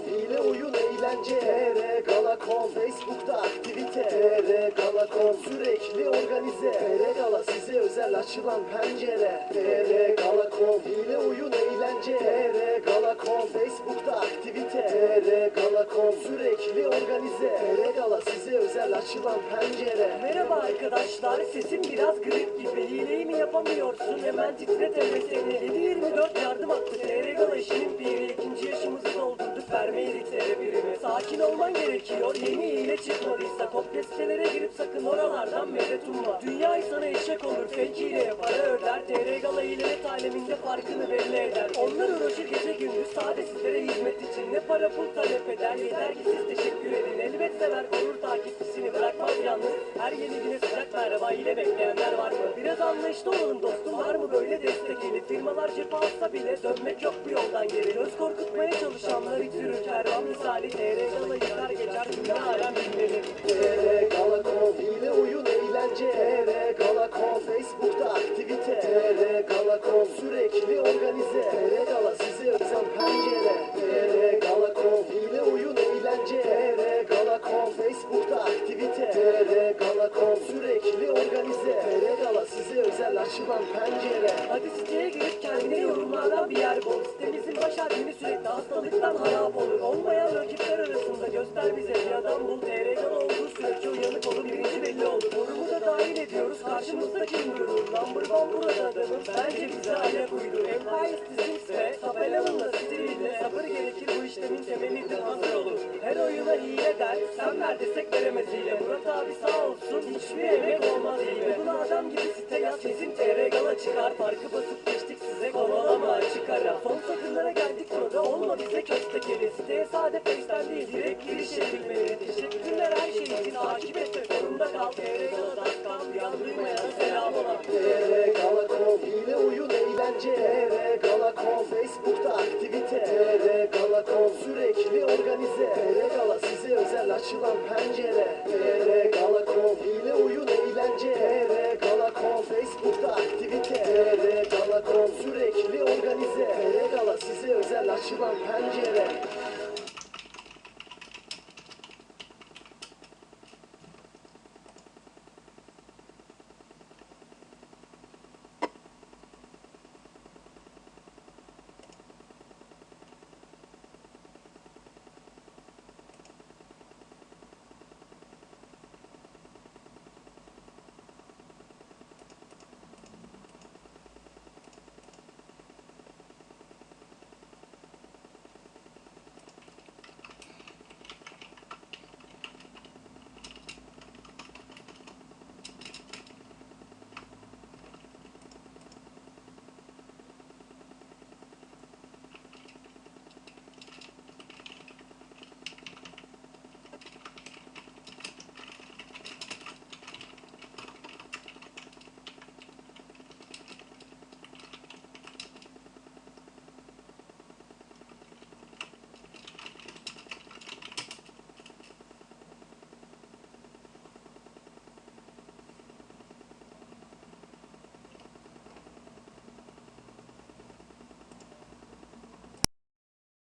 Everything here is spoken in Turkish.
Gala.com Hile oyun eğlence TR Gala.com Facebook'ta aktivite TR Gala.com Sürekli organize TR Gala size özel açılan pencere TR Gala.com Hile oyun eğlence TR Gala.com Facebook'ta aktivite TR Gala.com Sürekli organize TR Gala size özel açılan pencere Merhaba arkadaşlar, sesim biraz grip gibi. Hileyi mi yapamıyorsun? Hemen titret seni. 7-24 yardım hattı. TR Gala işinin piri. TR birimi. Sakin olman gerekiyor. Yeni hile çıkmadıysa. Sitelere girip sakın oralardan medet umma. Dünya sana eşek olur. Fake hileye para öder. TR Gala hilelet aleminde farkını belli eder. Onlar uğraşır gece gündüz. Sade sizlere hizmet için. Ne para pul talep eder. Yeter ki siz teşekkür edin. Elbet sever korur takipçisini bırakmaz yalnız. Her yeni güne sıcak merhaba ile bekleyenler var mı? Biraz anlayışlı olun dostum var mı böyle destek eli? Firmalar cephe alsa bile dönmek yok bu yoldan geri. Göz korkutmaya kervan misali. TR gala yıkar geçer alem Hile oyun eğlence. TR Gala.com Facebook'ta aktivite. TR Gala.com Sürekli organize. TR Gala size özel pencere. TR Gala.com Hile oyun eğlence. TR Gala.com Facebook'ta aktivite. TR Gala.com Sürekli organize. TR Gala size özel açılan pencere. Hadi siteye girip kendine yorumlardan bir yer bul. Sitemizin sürekli hastalıktan harap olur. Olmayan rakipler arasında göster bize bir adam bul. TR gala olduğu sürece uyanık olur. Birinci belli olur. Forumu da dahil ediyoruz. Karşımızda kim durur? Number one burada adamın. Bence bize ayak uydur. Empire dizim ve tabelanınla stiliyle sabır gerekir bu işlemin temelidir hazır olun. Her oyuna hile der. Sen ver desek veremez. Murat abi sağ olsun. Hiçbir emek olmaz hile. Buna adam gibi site yaz. Kesin TR gala çıkar. Farkı basıp geçtik size kovalama sonra olma bize köstekeli. Siteye sade face'ten değil direkt giriş edilmeli. Teşekkürler her şey için takip et ve forumda kal. TR gala.com bir an duymayana selam ola. TR Gala.com Hile oyun eğlence TR Gala.com Facebook'ta aktivite TR Gala.com Sürekli organize TR Gala size özel açılan pencere TR Gala.com Hile oyun eğlence TR Gala.com Facebook'ta aktivite TR